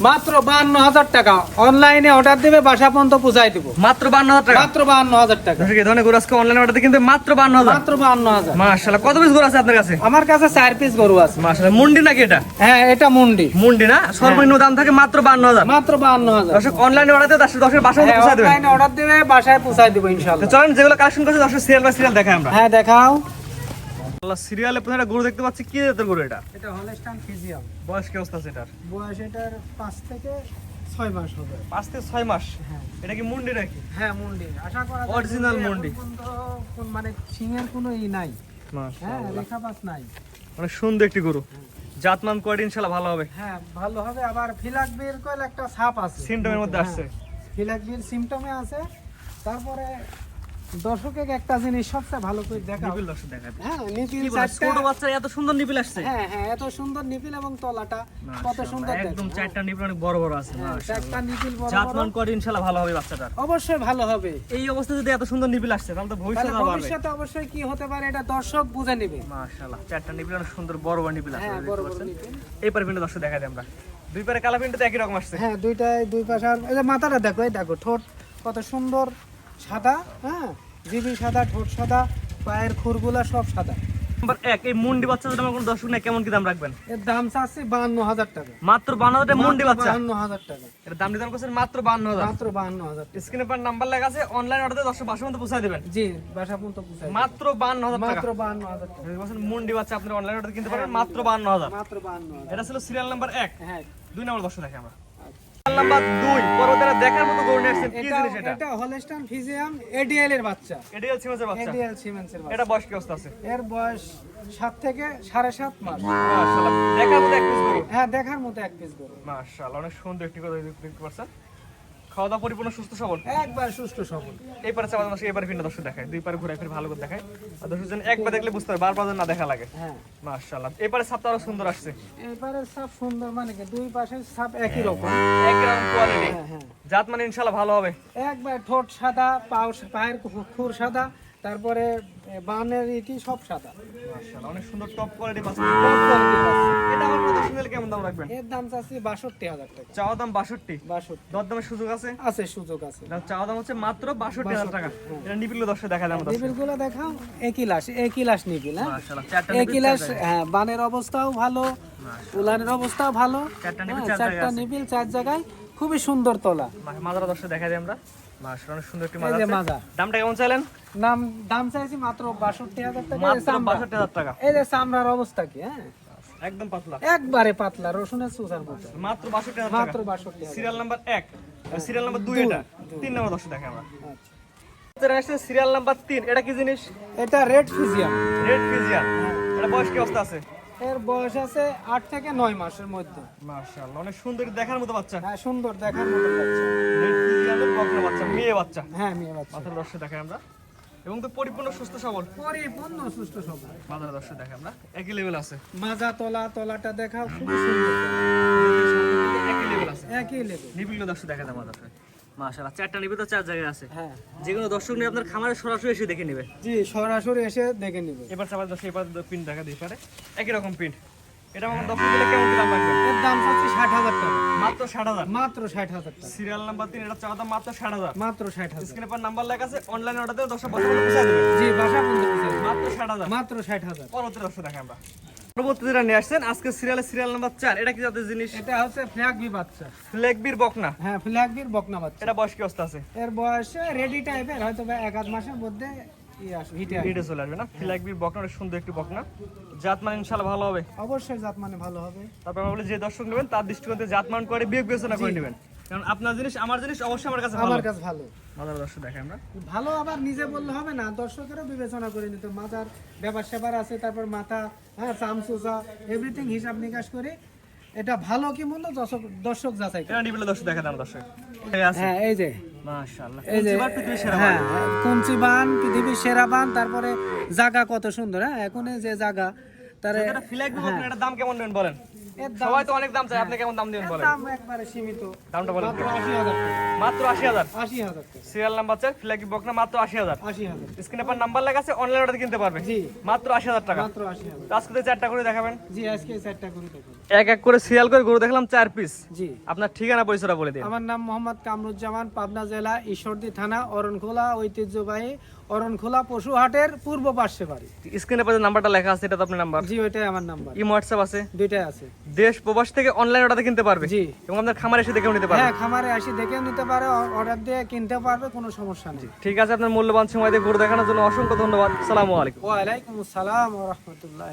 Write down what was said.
মাত্র বাহান্ন হাজার টাকা। অনলাইনে অর্ডার দেবে বাসা পর্যন্ত পৌঁছাই দিব। মাত্র বান্ন হাজার টাকা? মাত্র বাহান্ন হাজার টাকা। ধরনের গরু আজকে অনলাইন অর্ডার কিন্তু মাত্র বান্ন হাজার? মাত্র বাহান্ন হাজার। মাশাআল্লাহ কত পিস গরু আছে আপনার কাছে? আমার কাছে চার পিস গরু আছে। মাশাআল্লাহ মুন্ডি নাকি এটা? হ্যাঁ এটা মুন্ডি। মুন্ডি না? সর্বনিম্ন দাম থাকে মাত্র বান্ন হাজার। মাত্র বাহান্ন হাজার। দর্শক অনলাইনে অর্ডার দিয়ে দর্শক দর্শক বাসায় পৌঁছে দেবেন। অনলাইনে অর্ডার দেবে বাসায় পৌঁছাই দিব তো ইনশাল্লাহ চলেন যেগুলো কালেকশন করছে দর্শক সিরিয়াল বাই সিরিয়াল দেখাই আমরা। হ্যাঁ দেখাও। আল্লাহ সিরিয়ালে প্রথমে একটা গরু দেখতে পাচ্ছি কি জাতের গরু এটা? এটা হলস্টাইন ফিজিয়াম বয়স কি অবস্থা এটার? বয়স এটার পাঁচ থেকে ছয় মাস হবে। পাঁচ থেকে ছয় মাস? হ্যাঁ। এটা কি মুন্ডি নাকি? হ্যাঁ মুন্ডি। আশা করা যায় Original মুন্ডি। কোন- মানে সিংহের কোনো ই নাই। হ্যাঁ রেখা পাস নাই। অনেক সুন্দর একটি গরু। জাতমান কোয়ালিটি ইনশাআল্লাহ ভালো হবে। হ্যাঁ ভালো হবে। আবার ফিলাকবির কয়েল একটা ছাপ আছে। সিমটমের মধ্যে আসছে। ফিলাকবির সিমটমে আছে। তারপরে দর্শকে একটা জিনিস সবচেয়ে ভালো করে দেখা। হ্যাঁ নিপিল ছোট বাচ্চা এত সুন্দর নিপিল আসছে। হ্যাঁ হ্যাঁ এত সুন্দর নিপিল এবং তলাটা কত সুন্দর একদম চারটা নিপিল অনেক বড় বড় আছে হ্যাঁ, চারটা নিপিল বড়। জাতমান কোয়ালিটি ইনশাআল্লাহ ভালো হবে বাচ্চাটার। অবশ্যই ভালো হবে। এই অবস্থায় যদি এত সুন্দর নিপিল আসছে তাহলে তো ভবিষ্যতে আরও বাড়বে ভবিষ্যতে অবশ্যই কি হতে পারে এটা দর্শক বুঝে নেবে। মাশাআল্লাহ চারটা নিপিল অনেক সুন্দর বড় বড় নিপিল আছে হ্যাঁ বড় বড় পাচ্ছেন। নিপিল। এই পারে দর্শক দেখা আমরা। দুই পারে কালা তো একই রকম আসছে। হ্যাঁ দুইটাই দুই পাশে আর- এই যে মাথাটা দেখো এই দেখো ঠোঁট কত সুন্দর। সাদা হ্যাঁ? জিবি সাদা ঠোঁট সাদা পায়ের খুরগুলা সব সাদা। নাম্বার এক এই মুন্ডি বাচ্চা যদি আমার কোনো দর্শক নেই কেমন কি দাম রাখবেন? এর দাম চাচ্ছি বাহান্ন হাজার টাকা। মাত্র বান্ন হাজার মুন্ডি বাচ্চা? বাহান্ন হাজার টাকা। এর দাম নির্ধারণ করছেন মাত্র বান্ন হাজার। মাত্র বাহান্ন হাজার স্ক্রিনে পার নাম্বার লেখা আছে অনলাইন অর্ডারে দর্শক বাসা মধ্যে পৌঁছে দেবেন। জি বাসা পর্যন্ত পুষাই মাত্র বান্ন হাজার মাত্র বাহান্ন হাজার টাকা। মুন্ডি বাচ্চা আপনার অনলাইন অর্ডার কিনতে মাত্র হাজার। মাত্র বাহান্ন হাজার। এটা ছিল সিরিয়াল নাম্বার এক। হ্যাঁ। দুই নম্বর দর্শক দেখে আমরা। নাম্বার দুই পরবর্তীরা দেখার মতো গরু নিয়ে আসছেন। কি জিনিস এটা? এটা হলস্টাইন ফিজিয়াম এডিএল এর বাচ্চা। এডিএল সিমেন্সের বাচ্চা। এডিএল সিমেন্সের বাচ্চা এটা বয়স কি অবস্থা আছে? এর বয়স সাত থেকে সাড়ে সাত মাস। মাশাআল্লাহ। দেখার মতো এক পিস গরু? হ্যাঁ দেখার মতো এক পিস গরু। মাশাআল্লাহ অনেক সুন্দর একটি কথা দেখতে পাচ্ছেন। খাওয়া দাওয়া পরিপূর্ণ সুস্থ সবল? একবার সুস্থ সবল। এই পারে এবারে ভিন্ন দর্শক দেখায়। দুই পারে ঘুরে ফিরে ভালো করে দেখায়। আর দর্শক যেন একবার দেখলে বুঝতে পারে বারবার না দেখা লাগে। হ্যাঁ। মাশাআল্লাহ। এই পারে আরও সুন্দর আসছে। এবারে সাপ সুন্দর মানে কি? দুই পাশে সাপ একই রকম। একই রকম কোয়ালিটি হ্যাঁ হ্যাঁ। জাত মানে ইনশাআল্লাহ ভালো হবে। একবার ঠোঁট সাদা পাও পায়ের খুর সাদা তারপরে বানের ইটি সব সাদা। মাশাআল্লাহ অনেক সুন্দর টপ কোয়ালিটি কেমন দাম রাখবেন? এর দাম চাচ্ছি বাষট্টি হাজার টাকা। চাওয়া দাম বাষট্টি? বাষট্টি। দরদামের সুযোগ আছে? আছে সুযোগ আছে। দাম চাওয়া দাম হচ্ছে মাত্র বাষট্টি হাজার টাকা। এটা নিপিল দর্শক দেখা নিবিলগুলো দেখাও একই লাশ একই লাশ নিবিল হ্যাঁ? মাশাআল্লাহ একই লাশ হ্যাঁ বানের অবস্থাও ভালো উলানের অবস্থাও ভালো চারটা হ্যাঁ, নিবিল চার জায়গায় খুবই সুন্দর তোলা। মাজারা দর্শক দেখা যায় আমরা। মাশাআল্লাহ সুন্দর একটি এই মাজা আছে। দামটা কেমন চাইলেন? নাম দাম চাইছি মাত্র বাষট্টি হাজার টাকা মাত্র চামড়া। বাষট্টি হাজার টাকা। এই যে চামড়ার অবস্থা কি হ্যাঁ? একদম পাতলা। একবারে পাতলা রসুনের সুসার মতো মাত্র বাষট্টি হাজার মাত্র টাকা। বাষট্টি হাজার। সিরিয়াল নাম্বার এক সিরিয়াল নাম্বার দুই এটা। তিন নম্বর দর্শক দেখে আমরা। আচ্ছা। সিরিয়াল নাম্বার তিন। এটা কি জিনিস? এটা রেড ফিজিয়াম। রেড ফিজিয়ান এটা বয়স কি অবস্থা আছে? এর বয়স আছে আট থেকে নয় মাসের মধ্যে। মাশাআল্লাহ অনেক সুন্দর দেখার মতো বাচ্চা। হ্যাঁ সুন্দর দেখার মতো বাচ্চা। রেড ফিজিয়ানের বকনা বাচ্চা মেয়ে বাচ্চা। হ্যাঁ মেয়ে বাচ্চা। দর্শক দেখে আমরা। এবং তো পরিপূর্ণ সুস্থ সবল। পরিপূর্ণ সুস্থ সবল। মাথার দর্শক দেখে আমরা। একই লেভেল আছে। মাজা তলা তলাটা দেখাও খুবই সুন্দর। একই লেভেল আছে। একই লেভেল দর্শক দেখা যায় মাশাআল্লাহ চারটা তো চার জায়গায় আছে। হ্যাঁ। যেগুলো দর্শক নিয়ে আপনার খামারে সরাসরি এসে দেখে নেবে। জি সরাসরি এসে দেখে নিবে। এবার চাপা দর্শক এবার পিন দেখা দিতে পারে। একই রকম পিন এটা আমার দর্শক কেমন দাম লাগবে? এর দাম হচ্ছে ষাট হাজার টাকা। মাত্র ষাট হাজার। মাত্র ষাট হাজার সিরিয়াল নাম্বার তিন এটা চাওয়া দাম মাত্র ষাট হাজার। মাত্র ষাট হাজার। স্ক্রিনে পর নাম্বার লেখা আছে অনলাইন অর্ডার দিয়ে দর্শক বছর জি বাসা পর্যন্ত পৌঁছে দেবে। মাত্র ষাট হাজার। মাত্র ষাট হাজার। পরবর্তী দর্শক দেখে আমরা। পরবর্তী যেটা নিয়ে আসছেন আজকে সিরিয়ালে সিরিয়াল নাম্বার চার এটা কি জাতের জিনিস? এটা হচ্ছে ফ্ল্যাগবি বাচ্চা। বকনা। হ্যাঁ ফ্ল্যাগবির বকনা বাচ্চা। এটা বয়স কি অবস্থা আছে? এর বয়সে রেডি টাইপের হয়তো এক আধ মাসের মধ্যে হিটে চলে আসবে না? ফ্লেগবির বকনা সুন্দর একটি বকনা। জাত মান ইনশাল্লাহ ভালো হবে। অবশ্যই জাত মানে ভালো হবে। তারপর আমরা বলি যে দর্শক নেবেন তার দৃষ্টিকোণ থেকে জাত মান করে বিবেচনা করে নেবেন। কারণ আপনার জিনিস আমার জিনিস অবশ্যই আমার কাছে ভালো। আমার কাছে ভালো। মাদার দর্শক দেখে আমরা। ভালো আবার নিজে বললে হবে না দর্শকেরও বিবেচনা করে নিতে ব্যাপার স্যাপার আছে তারপর মাথা হ্যাঁ চামচুচা এভরিথিং হিসাব নিকাশ করে এটা ভালো কি মন্দ? দর্শক দর্শক যাচাই। এটা নিবিলে দর্শক দেখা দাও দর্শক। হ্যাঁ এই যে। মাশাআল্লাহ। এই যে পৃথিবীর সেরা হ্যাঁ কুঞ্চি বান পৃথিবীর সেরা বান তারপরে জায়গা কত সুন্দর হ্যাঁ? এখন এই যে জায়গা তার এটা এটার দাম কেমন নেন বলেন? সবাই তো অনেক দাম চায়। আপনি কেমন দাম দিবেন বলেন? দাম একবারে সীমিত। দামটা বলেন মাত্র সিরিয়াল নাম্বার ফ্ল্যাগি বকনা মাত্র আশি হাজার। স্ক্রিনে পর নাম্বার লেখা আছে অনলাইন অর্ডার কিনতে পারবে জি। মাত্র আশি হাজার টাকা। মাত্র আজকে তো চারটা করে দেখাবেন। জি আজকে চারটা করে দেখুন এক এক করে সিরিয়াল করে গরু দেখলাম চার পিস জি। আপনার ঠিকানা পরিচয়টা বলে দিন। আমার নাম মোহাম্মদ কামরুজ্জামান পাবনা জেলা ঈশ্বরদী থানা অরণখোলা ঐতিহ্যবাহী অরণখোলা পশু হাটের পূর্ব পার্শ্বে বাড়ি। স্ক্রিনে পাশে নাম্বারটা লেখা আছে এটা তো আপনার নাম্বার। জি ওইটাই আমার নাম্বার। ইমো হোয়াটসঅ্যাপ আছে? দুইটাই আছে। দেশ প্রবাস থেকে অনলাইন অর্ডার কিনতে পারবে। জি। এবং আপনার খামারে এসে দেখেও নিতে পারবে। হ্যাঁ খামারে এসে দেখেও নিতে পারে অর্ডার দিয়ে কিনতে পারবে কোনো সমস্যা নেই। ঠিক আছে আপনার মূল্যবান সময় দিয়ে ঘুরে দেখানোর জন্য অসংখ্য ধন্যবাদ। আসসালামু আলাইকুম। ওয়া আলাইকুম আসসালাম রহমতুল্লাহ